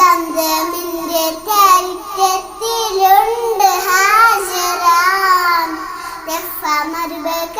Then the minute I ಮರುಬೇಕ